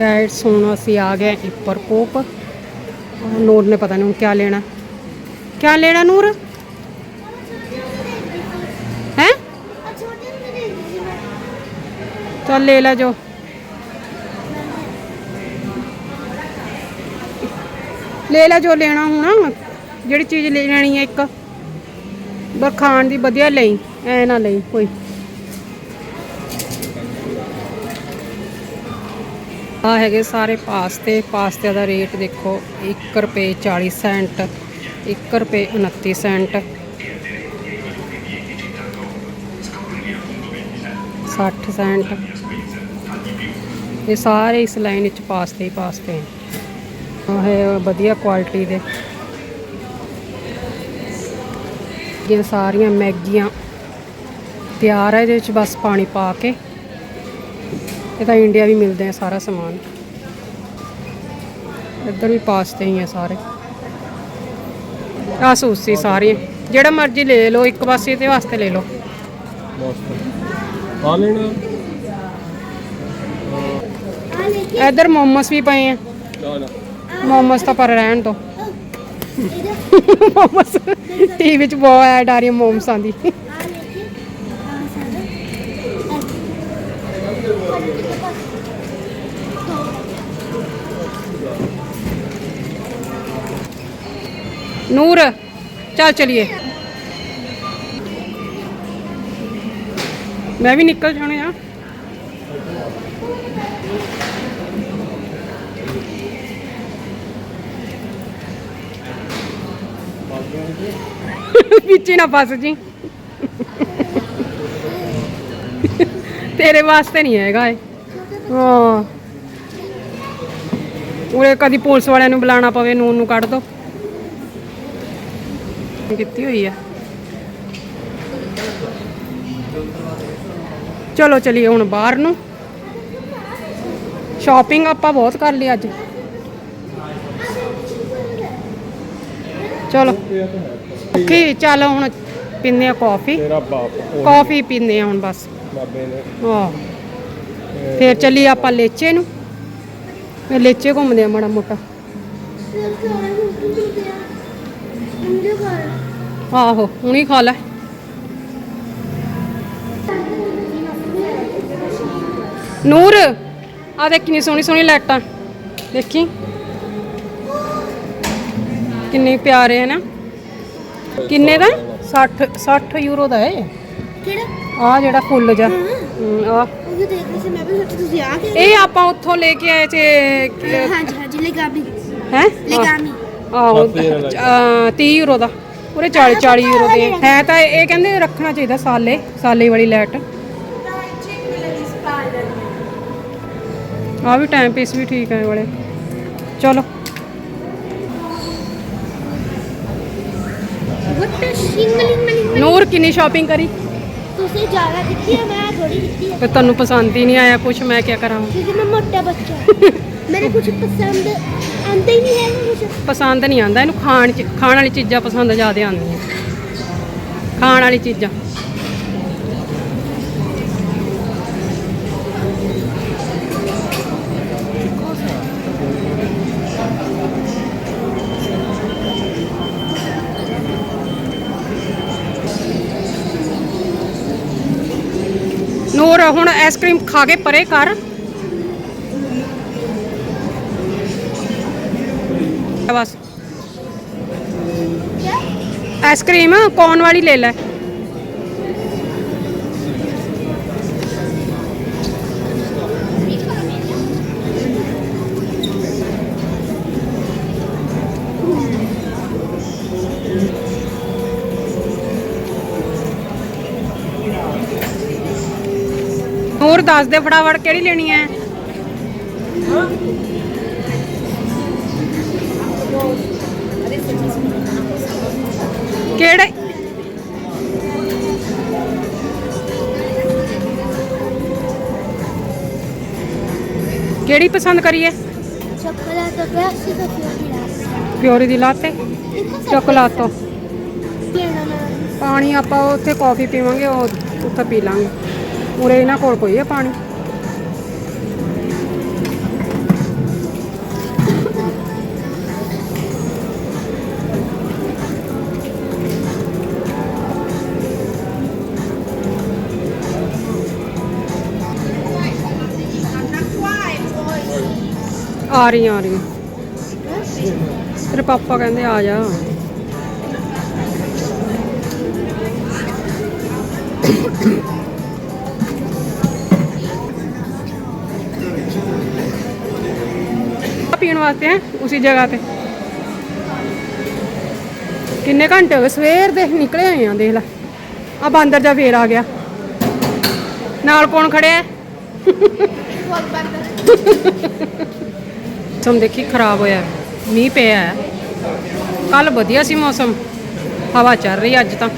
Guides हूँ असी आ गए इपर कोप नूर ने पता नहीं हूँ क्या लेना क्या लेना नूर हैं चल ले ला जो ले ला जो लेना हूँ ਜਿਹੜੀ ਚੀਜ਼ ਲੈਣੀ ਹੈ ਇੱਕ ਪਰ ਖਾਣ ਦੀ ਵਧੀਆ ਲਈ ਐ ਨਾ ਲਈ ਕੋਈ ਆ ਹੈਗੇ ਸਾਰੇ ਪਾਸਤੇ ਪਾਸਤੇ ਦਾ ਰੇਟ ਦੇਖੋ 1 ਰੁਪਏ 40 ਸੈਂਟ 1 ਰੁਪਏ 29 ਸੈਂਟ। 60 ਸੈਂਟ। ਇਹ ਸਾਰੇ ਇਸ ਲਾਈਨ ਵਿੱਚ ਪਾਸਤੇ ਹੀ ਪਾਸਤੇ ਹੈ ਹੈ, ਵਧੀਆ ਕੁਆਲਿਟੀ ਦੇ। ਇਹ ਸਾਰੀਆਂ ਮੈਗੀਆਂ ਤਿਆਰ ਹੈ ਇਹਦੇ ਵਿੱਚ ਬਸ ਪਾਣੀ ਪਾ ਕੇ। ਇਹ ਤਾਂ ਇੰਡੀਆ ਵੀ ਮਿਲਦੇ ਆ ਸਾਰਾ ਸਮਾਨ। ਇੱਧਰ ਵੀ ਪਾਸਤੇ ਹੀ ਆ ਸਾਰੇ। ਆ ਸੂਸੀ ਸਾਰੀ ਜਿਹੜਾ ਮਰਜ਼ੀ ਲੈ ਲਓ ਇੱਕ ਪਾਸੇ ਤੇ ਵਾਸਤੇ ਲੈ ਲਓ। ਆ ਲੈਣਾ। ਇੱਧਰ ਮੋਮੋਸ ਵੀ ਪਏ ਆ। ਮੋਮੋਸ ਤਾਂ ਪਰ ਰਹਿਣ ਦੋ। ਮੋਮੋਸ। ਟੀਵੀ ਵਿੱਚ ਬਹੁਤ ਐਡ ਆ ਰਹੀ ਮੋਮਸਾਂ ਦੀ। ਨੂਰ, ਚੱਲ ਚਲੀਏ। ਮੈਂ ਵੀ ਨਿਕਲ ਜਾਣੇ ਆ। ਵਿੱਚ ਨਾ ਫਸ ਜੀ। ਤੇਰੇ ਵਾਸਤੇ ਨਹੀਂ ਹੈਗਾ ਇਹ। ਹਾਂ। ਉਰੇ ਕਦੀ ਪੁਲਿਸ ਵਾਲਿਆਂ ਨੂੰ ਬੁਲਾਣਾ ਪਵੇ ਨੂਨ ਨੂੰ ਕੱਢ ਦੋ। ਕੀਤੀ ਹੋਈ ਆ। ਚਲੋ ਚਲੀਏ ਹੁਣ ਬਾਹਰ ਨੂੰ। ਸ਼ਾਪਿੰਗ ਆਪਾਂ ਬਹੁਤ ਕਰ ਲਈ ਅੱਜ। ਚਲੋ। ਕੀ ਚੱਲ ਹੁਣ ਪੀਂਦੇ ਆ ਕਾਫੀ ਤੇਰਾ ਬਾਪ ਕਾਫੀ ਪੀਂਦੇ ਆ ਹੁਣ ਬਸ। ਬਾਬੇ ਨੇ ਆਹ ਫੇਰ ਚੱਲੀ ਆਪਾਂ ਲੇਚੇ ਨੂੰ। ਲੇਚੇ ਘੁੰਮਦੇ ਆ ਮਾੜਾ ਮੋਟਾ। ਆਹੋ ਹੁਣੀ ਖਾ ਲੈ। ਨੂਰ ਆ ਦੇਖ ਕਿੰਨੀ ਸੋਹਣੀ ਸੋਹਣੀ ਲਾਈਟਾਂ। ਦੇਖੀ? ਕਿੰਨੇ ਪਿਆਰੇ ਹੈ ਨਾ। ਕਿੰਨੇ ਦਾ? 60 60 ਯੂਰੋ ਦਾ ਹੈ ਕਿਹੜਾ? ਆ ਜਿਹੜਾ ਫੁੱਲ ਜਾ ਆ ਉਹ ਵੀ ਦੇਖ ਰਹੀ ਸੀ ਮੈਂ ਵੀ ਸੋਚੀ ਤੁਸੀਂ ਆ ਗਏ ਇਹ ਆਪਾਂ ਉੱਥੋਂ ਲੈ ਕੇ ਆਏ ਤੇ ਹਾਂਜੀ ਹਾਂਜੀ ਲਗਾਮੀ। ਹੈ? ਲਗਾਮੀ। ਆਹੋ ਅਹ, 30 ਯੂਰੋ ਦਾ। ਪੂਰੇ 40 40 ਯੂਰੋ ਦੇ। ਹੈ ਤਾਂ ਇਹ ਕਹਿੰਦੇ ਰੱਖਣਾ ਚਾਹੀਦਾ ਸਾਲੇ ਸਾਲੇ ਵਾਲੀ ਲਾਈਟ। ਆ ਵੀ ਟਾਈਮ ਪੀਸ ਵੀ ਠੀਕ ਹੈ ਵਾਲੇ। ਚਲੋ। ਨੂਰ ਕਿੰਨੀ ਸ਼ਾਪਿੰਗ ਕਰੀ? ਤੁਸੀਂ ਜ਼ਿਆਦਾ ਕੀਤੀ ਹੈ ਮੈਂ ਥੋੜੀ ਕੀਤੀ ਹੈ। ਤੇ ਤੁਹਾਨੂੰ ਪਸੰਦ ਹੀ ਨਹੀਂ ਆਇਆ ਕੁਝ ਮੈਂ ਕੀ ਕਰਾਂ? ਕਿਉਂਕਿ ਮੈਂ ਮੋਟਾ ਬੱਚਾ। ਮੇਰੇ ਕੁਝ ਪਸੰਦ ਆਉਂਦਾ ਹੀ ਨਹੀਂ ਹੈ ਕੁਝ ਪਸੰਦ ਨਹੀਂ ਆਂਦਾ ਇਹਨੂੰ ਖਾਣ ਚ ਖਾਣ ਵਾਲੀ ਚੀਜ਼ਾਂ ਪਸੰਦ ਜ਼ਿਆਦਾ ਆਉਂਦੀਆਂ। ਖਾਣ ਵਾਲੀ ਚੀਜ਼ਾਂ। ਨੂਰ, ਹੁਣ ਆਈਸਕ੍ਰੀਮ ਖਾ ਕੇ ਪਰੇ ਕਰ। ਬਸ। ਆਈਸਕ੍ਰੀਮ ਕੌਣ ਵਾਲੀ ਲੈ ਲੈ। ਹੋਰ ਦੱਸ ਦੇ ਫਟਾਫਟ ਕਿਹੜੀ ਲੈਣੀ ਹੈ? ਕਿਹੜੇ? ਕਿਹੜੀ ਪਸੰਦ ਕਰੀਏ? ਚੋਕਲੇਟ ਪਿਆਸੀ ਦਾ ਪਿਆਸੀ ਪਿਓਰੀ ਦੀ ਲਾਤੇ। ਚੋਕਲਾਤੋ ਲੈਣਾ ਪਾਣੀ ਆਪਾਂ ਉੱਥੇ ਕਾਫੀ ਪੀਵਾਂਗੇ, ਉਹ ਉੱਥੇ ਪੀ ਲਾਂਗੇ। ਉਰੇ ਇਹਨਾਂ ਕੋਲ ਕੋਈ ਹੈ ਪਾਣੀ? ਆ ਰਹੀ ਆ ਰਹੀ ਤੇਰੇ ਪਾਪਾ ਕਹਿੰਦੇ ਆ ਜਾ। ਪੀਣ ਵਾਸਤੇ ਹੈ, ਉਸੇ ਜਗ੍ਹਾ ਤੇ। ਕਿੰਨੇ ਘੰਟੇ ਹੋ ਗਏ, ਸਵੇਰ ਦੇ ਨਿਕਲੇ ਹੋਏ ਆ, ਦੇਖ ਲੈ। ਆ ਬਾਂਦਰ ਜਾ ਫੇਰ ਆ ਗਿਆ। ਨਾਲ ਕੌਣ ਖੜਿਆ ਹੈ? ਮੌਸਮ ਦੇਖੀ ਖਰਾਬ ਹੋਇਆ, ਮੀਂਹ ਪਿਆ ਕੱਲ ਵਧੀਆ ਸੀ ਮੌਸਮ, ਹਵਾ ਚੱਲ ਰਹੀ ਅੱਜ ਤਾਂ।